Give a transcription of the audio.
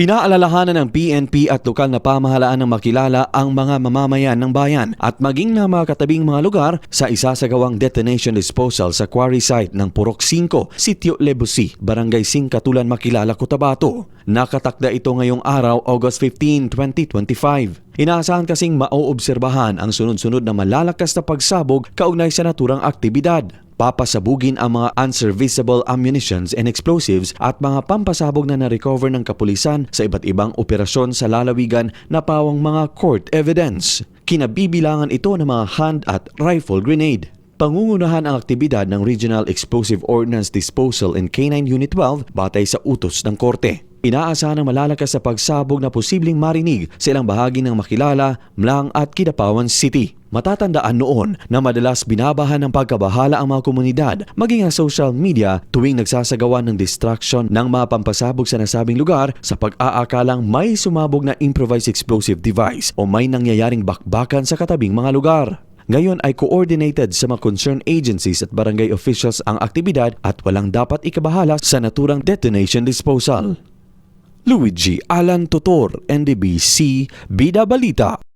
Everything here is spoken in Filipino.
Pinaalalahanan ng PNP at lokal na pamahalaan ng makilala ang mga mamamayan ng bayan at maging na mga katabing mga lugar sa isasagawang detonation disposal sa quarry site ng Purok 5, Sitio Lebusi, Barangay Singkatulan, Makilala, Cotabato. Nakatakda ito ngayong araw, August 15, 2025. Inaasahan kasing maoobserbahan ang sunod-sunod na malalakas na pagsabog kaugnay sa naturang aktibidad papasabugin ang mga unserviceable ammunitions and explosives at mga pampasabog na na-recover ng kapulisan sa iba't ibang operasyon sa lalawigan na pawang mga court evidence. Kinabibilangan ito ng mga hand at rifle grenade. Pangungunahan ang aktibidad ng Regional Explosive Ordnance Disposal and K9 Unit 12 batay sa utos ng korte. Inaasahan ng malalakas sa pagsabog na posibleng marinig sa ilang bahagi ng Makilala, Mlang at Kidapawan City. Matatandaan noon na madalas binabahan ng pagkabahala ang mga komunidad maging ang social media tuwing nagsasagawa ng distraction ng mga pampasabog sa nasabing lugar sa pag-aakalang may sumabog na improvised explosive device o may nangyayaring bakbakan sa katabing mga lugar. Ngayon ay coordinated sa mga concerned agencies at barangay officials ang aktibidad at walang dapat ikabahala sa naturang detonation disposal. Luigi Alan Totor, NDBC, Bida Balita.